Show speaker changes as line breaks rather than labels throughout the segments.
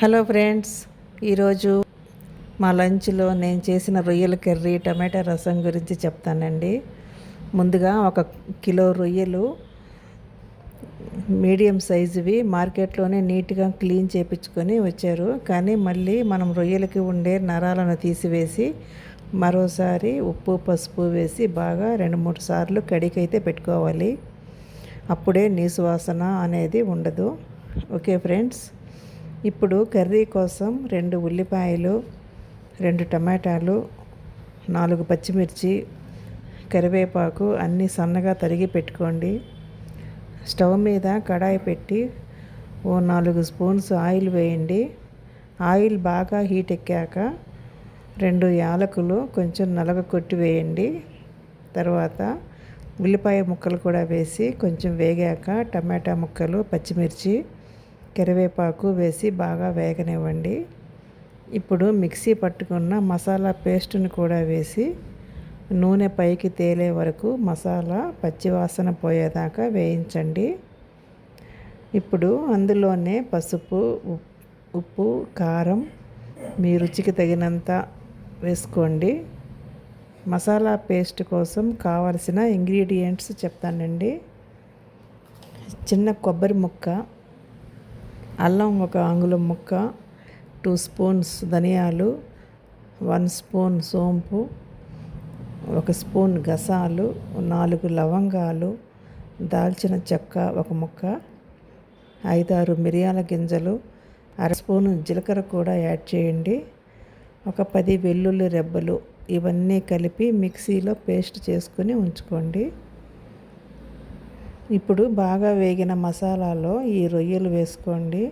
Hello friends ఈరోజు మా లంచ్లో నేను చేసిన రొయ్యల కర్రీ టమాటా రసం గురించి చెప్తానండి. ముందుగా ఒక కిలో రొయ్యలు మీడియం సైజువి మార్కెట్లోనే నీట్గా క్లీన్ చేపించుకొని వచ్చారు. కానీ మళ్ళీ మనం రొయ్యలకి ఉండే నరాలను తీసివేసి మరోసారి ఉప్పు పసుపు వేసి బాగా రెండు మూడు సార్లు కడికైతే పెట్టుకోవాలి. అప్పుడే నీసు వాసన అనేది ఉండదు. ఓకే ఫ్రెండ్స్ ఇప్పుడు కర్రీ కోసం రెండు ఉల్లిపాయలు రెండు టమాటాలు నాలుగు పచ్చిమిర్చి కరివేపాకు అన్నీ సన్నగా తరిగి పెట్టుకోండి. స్టవ్ మీద కడాయి పెట్టి ఓ నాలుగు స్పూన్స్ ఆయిల్ వేయండి. ఆయిల్ బాగా హీట్ ఎక్కాక రెండు యాలకులు కొంచెం నలగ కొట్టి వేయండి. తర్వాత ఉల్లిపాయ ముక్కలు కూడా వేసి కొంచెం వేగాక టమాటా ముక్కలు పచ్చిమిర్చి కరివేపాకు వేసి బాగా వేగనివ్వండి. ఇప్పుడు మిక్సీ పట్టుకున్న మసాలా పేస్ట్ని కూడా వేసి నూనె పైకి తేలే వరకు మసాలా పచ్చివాసన పోయేదాకా వేయించండి. ఇప్పుడు అందులోనే పసుపు ఉప్పు కారం మీ రుచికి తగినంత వేసుకోండి. మసాలా పేస్ట్ కోసం కావలసిన ఇంగ్రీడియంట్స్ చెప్తానండి. చిన్న కొబ్బరి ముక్క అల్లం ఒక అంగుళం ముక్క టూ స్పూన్స్ ధనియాలు వన్ స్పూన్ సోంపు ఒక స్పూన్ గసాలు నాలుగు లవంగాలు దాల్చిన చెక్క ఒక ముక్క ఐదారు మిరియాల గింజలు అర స్పూను జీలకర్ర కూడా యాడ్ చేయండి. ఒక పది వెల్లుల్లి రెబ్బలు ఇవన్నీ కలిపి మిక్సీలో పేస్ట్ చేసుకుని ఉంచుకోండి. ఇప్పుడు బాగా వేగిన మసాలాలో ఈ రొయ్యలు వేసుకోండి.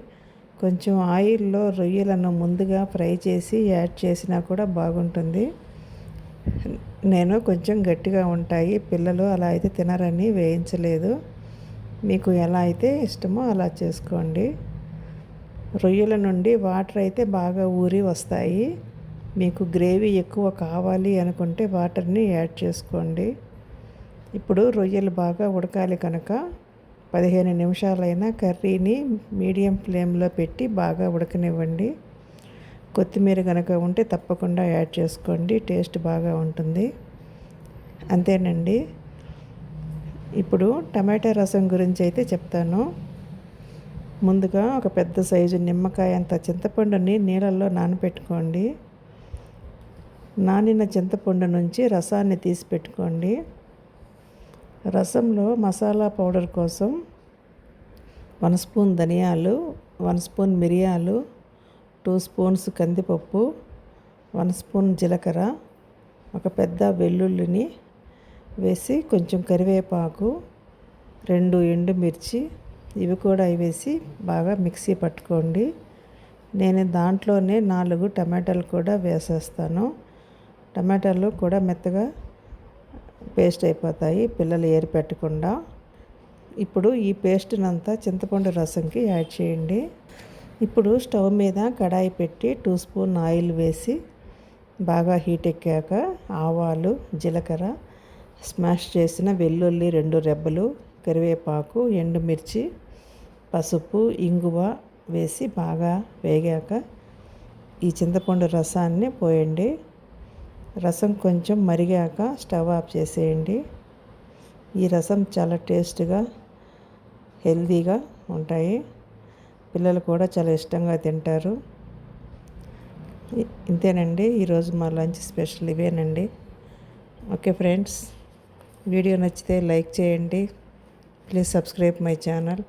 కొంచెం ఆయిల్లో రొయ్యలను ముందుగా ఫ్రై చేసి యాడ్ చేసినా కూడా బాగుంటుంది. నేను కొంచెం గట్టిగా ఉంటాయి. పిల్లలు అలా అయితే తినరని వేయించలేదు. మీకు ఎలా అయితే ఇష్టమో అలా చేసుకోండి. రొయ్యల నుండి వాటర్ అయితే బాగా ఊరి వస్తాయి. మీకు గ్రేవీ ఎక్కువ కావాలి అనుకుంటే వాటర్ని యాడ్ చేసుకోండి. ఇప్పుడు రొయ్యలు బాగా ఉడకాలి కనుక పదిహేను నిమిషాలైనా కర్రీని మీడియం ఫ్లేమ్లో పెట్టి బాగా ఉడకనివ్వండి. కొత్తిమీర కనుక ఉంటే తప్పకుండా యాడ్ చేసుకోండి టేస్ట్ బాగా ఉంటుంది. అంతేనండి. ఇప్పుడు టమాటా రసం గురించి అయితే చెప్తాను. ముందుగా ఒక పెద్ద సైజు నిమ్మకాయ అంత చింతపండుని నీళ్ళల్లో నానబెట్టుకోండి నానిన చింతపండు నుంచి రసాన్ని తీసి పెట్టుకోండి. రసంలో మసాలా పౌడర్ కోసం వన్ స్పూన్ ధనియాలు వన్ స్పూన్ మిరియాలు టూ స్పూన్స్ కందిపప్పు వన్ స్పూన్ జీలకర్ర ఒక పెద్ద వెల్లుల్లిని వేసి కొంచెం కరివేపాకు రెండు ఎండుమిర్చి ఇవి కూడా వేసి బాగా మిక్సీ పట్టుకోండి. నేను దాంట్లోనే నాలుగు టమాటాలు కూడా వేసేస్తాను. టమాటాలు కూడా మెత్తగా పేస్ట్ అయిపోతాయి పిల్లలు ఏరి పెట్టకుండా. ఇప్పుడు ఈ పేస్ట్నంతా చింతపండు రసంకి యాడ్ చేయండి. ఇప్పుడు స్టవ్ మీద కడాయి పెట్టి టూ స్పూన్ ఆయిల్ వేసి బాగా హీట్ ఎక్కాక ఆవాలు జీలకర్ర స్మాష్ చేసిన వెల్లుల్లి రెండు రెబ్బలు కరివేపాకు ఎండుమిర్చి పసుపు ఇంగువ వేసి బాగా వేగాక ఈ చింతపండు రసాన్ని పోయండి. రసం కొంచెం మరిగాక స్టవ్ ఆఫ్ చేసేయండి. ఈ రసం చాలా టేస్ట్గా హెల్తీగా ఉంటాయి. పిల్లలు కూడా చాలా ఇష్టంగా తింటారు. ఇంతేనండి. ఈరోజు మా లంచ్ స్పెషల్ ఇవేనండి. ఓకే ఫ్రెండ్స్ వీడియో నచ్చితే లైక్ చేయండి. Please subscribe my channel.